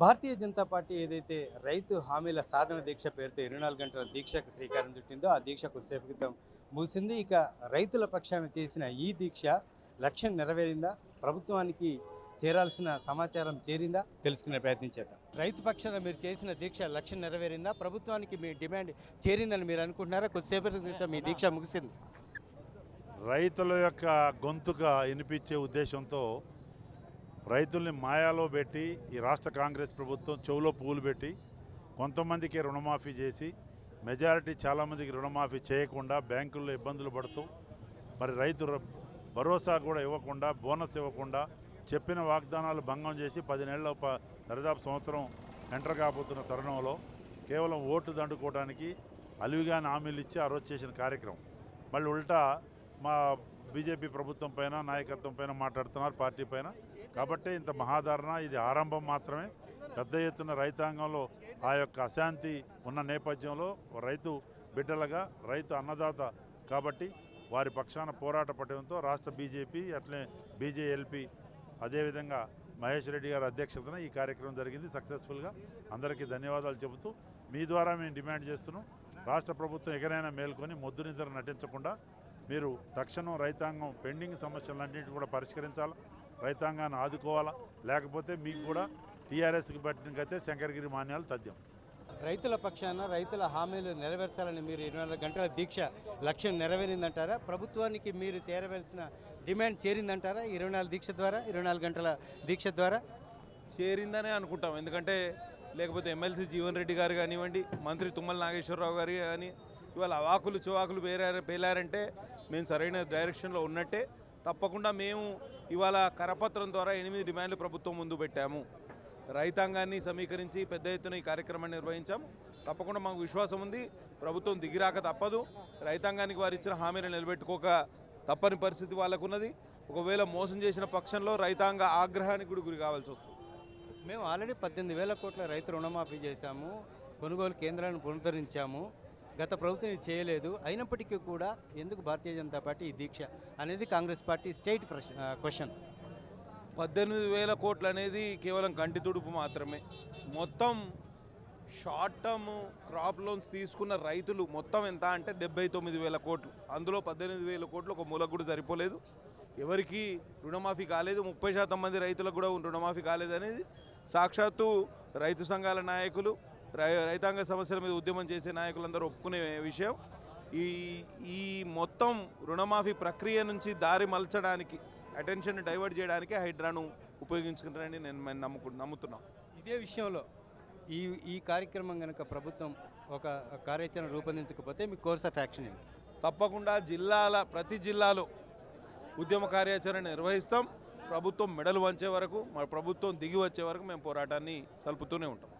Bharatiya Janata party ఏదైతే రైతు హామీల సాధన దీక్ష పేరుతో ఇరవై నాలుగు గంటల దీక్షకు శ్రీకారం చుట్టిందో ఆ దీక్ష కొద్దిసేపు క్రితం ముగిసింది. ఇక రైతుల పక్షాన చేసిన ఈ దీక్ష లక్ష్యం నెరవేరిందా? ప్రభుత్వానికి చేరాల్సిన సమాచారం చేరిందా? తెలుసుకునే ప్రయత్నం చేద్దాం. రైతు పక్షాన మీరు చేసిన దీక్ష లక్ష్యం నెరవేరిందా? ప్రభుత్వానికి మీ డిమాండ్ చేరిందని మీరు అనుకుంటున్నారా? కొద్దిసేపటి క్రితం మీ దీక్ష ముగిసింది. రైతుల యొక్క గొంతుగా వినిపించే ఉద్దేశంతో రైతుల్ని మాయాలో పెట్టి ఈ రాష్ట్ర కాంగ్రెస్ ప్రభుత్వం చెవులో పువ్వులు పెట్టి కొంతమందికి రుణమాఫీ చేసి మెజారిటీ చాలామందికి రుణమాఫీ చేయకుండా బ్యాంకుల్లో ఇబ్బందులు పడుతూ మరి రైతు భరోసా కూడా ఇవ్వకుండా బోనస్ ఇవ్వకుండా చెప్పిన వాగ్దానాలు భంగం చేసి పది నెలల ప- దరిదాపు సంవత్సరం ఎంటర్ కాబోతున్న తరుణంలో కేవలం ఓటు దండుకోవడానికి అలివిగాని హామీలు ఇచ్చి ఆ రోజు చేసిన కార్యక్రమం. మళ్ళీ ఉల్టా మా బీజేపీ ప్రభుత్వం పైన నాయకత్వం పైన మాట్లాడుతున్నారు పార్టీ పైన. కాబట్టి ఇంత మహాధారణ ఇది ఆరంభం మాత్రమే. పెద్ద ఎత్తున రైతాంగంలో ఆ యొక్క అశాంతి ఉన్న నేపథ్యంలో రైతు బిడ్డలుగా రైతు అన్నదాత కాబట్టి వారి పక్షాన పోరాట పట్టడంతో రాష్ట్ర బీజేపీ అట్లే బీజేఎల్పీ అదేవిధంగా మహేష్ రెడ్డి గారి అధ్యక్షతన ఈ కార్యక్రమం జరిగింది సక్సెస్ఫుల్గా. అందరికీ ధన్యవాదాలు చెబుతూ మీ ద్వారా మేము డిమాండ్ చేస్తున్నాం. రాష్ట్ర ప్రభుత్వం ఎగరైనా మేల్కొని మొద్దు నిద్ర నటించకుండా మీరు తక్షణం రైతాంగం పెండింగ్ సమస్యలన్నింటినీ కూడా పరిష్కరించాలా? రైతాంగాన్ని ఆదుకోవాలా? లేకపోతే మీకు కూడా టీఆర్ఎస్కి పట్టినకైతే శంకరగిరి మాన్యాలు తథ్యం. రైతుల పక్షాన రైతుల హామీలు నెరవేర్చాలని మీరు ఇరవై నాలుగు గంటల దీక్ష లక్ష్యం నెరవేరిందంటారా? ప్రభుత్వానికి మీరు చేరవలసిన డిమాండ్ చేరిందంటారా? ఇరవై నాలుగు దీక్ష ద్వారా ఇరవై నాలుగు గంటల దీక్ష ద్వారా? చేరిందనే అనుకుంటాం. ఎందుకంటే లేకపోతే ఎమ్మెల్సీ జీవన్ రెడ్డి గారు కానివ్వండి మంత్రి తుమ్మల నాగేశ్వరరావు గారు కానీ ఇవాళ అవాకులు చివాకులు పేరారు పేలారంటే మేము సరైన డైరెక్షన్లో ఉన్నట్టే. తప్పకుండా మేము ఇవాళ కరపత్రం ద్వారా ఎనిమిది డిమాండ్లు ప్రభుత్వం ముందు పెట్టాము. రైతాంగాన్ని సమీకరించి పెద్ద ఎత్తున ఈ కార్యక్రమాన్ని నిర్వహించాం. తప్పకుండా మాకు విశ్వాసం ఉంది. ప్రభుత్వం దిగిరాక తప్పదు. రైతాంగానికి వారు ఇచ్చిన హామీని నిలబెట్టుకోక తప్పని పరిస్థితి వాళ్ళకున్నది. ఒకవేళ మోసం చేసిన పక్షంలో రైతాంగ ఆగ్రహానికి కూడా గురి కావాల్సి వస్తుంది. మేము ఆల్రెడీ పద్దెనిమిది వేల కోట్ల రైతు రుణమాఫీ చేశాము. కొనుగోలు కేంద్రాలను పునరుద్ధరించాము. గత ప్రభుత్వం ఇది చేయలేదు. అయినప్పటికీ కూడా ఎందుకు భారతీయ జనతా పార్టీ ఈ దీక్ష అనేది కాంగ్రెస్ పార్టీ స్టేట్ క్వశ్చన్. పద్దెనిమిది వేల కోట్లు అనేది కేవలం కంటి తుడుపు మాత్రమే. మొత్తం షార్ట్ టర్మ్ క్రాప్ లోన్స్ తీసుకున్న రైతులు మొత్తం ఎంత అంటే డెబ్బై తొమ్మిది వేల కోట్లు. అందులో పద్దెనిమిది వేల కోట్లు ఒక మూలకు కూడా సరిపోలేదు. ఎవరికి రుణమాఫీ కాలేదు. ముప్పై శాతం మంది రైతులకు కూడా రుణమాఫీ కాలేదు అనేది. సాక్షాత్తు రైతు సంఘాల నాయకులు రైతాంగ సమస్యల మీద ఉద్యమం చేసే నాయకులందరూ ఒప్పుకునే విషయం. ఈ ఈ మొత్తం రుణమాఫీ ప్రక్రియ నుంచి దారి మలచడానికి అటెన్షన్ డైవర్ట్ చేయడానికి హైడ్రాను ఉపయోగించుకుంటారని నేను మేము నమ్ముకు నమ్ముతున్నాం. ఇదే విషయంలో ఈ ఈ కార్యక్రమం కనుక ప్రభుత్వం ఒక కార్యాచరణ రూపొందించకపోతే మీ కోర్స్ ఆఫ్ యాక్షన్ ఏంటి తప్పకుండా జిల్లాల ప్రతి జిల్లాలో ఉద్యమ కార్యాచరణ నిర్వహిస్తాం. ప్రభుత్వం మెడలు వంచే వరకు మా ప్రభుత్వం దిగి వచ్చే వరకు మేము పోరాటాన్ని సలుపుతూనే ఉంటాం.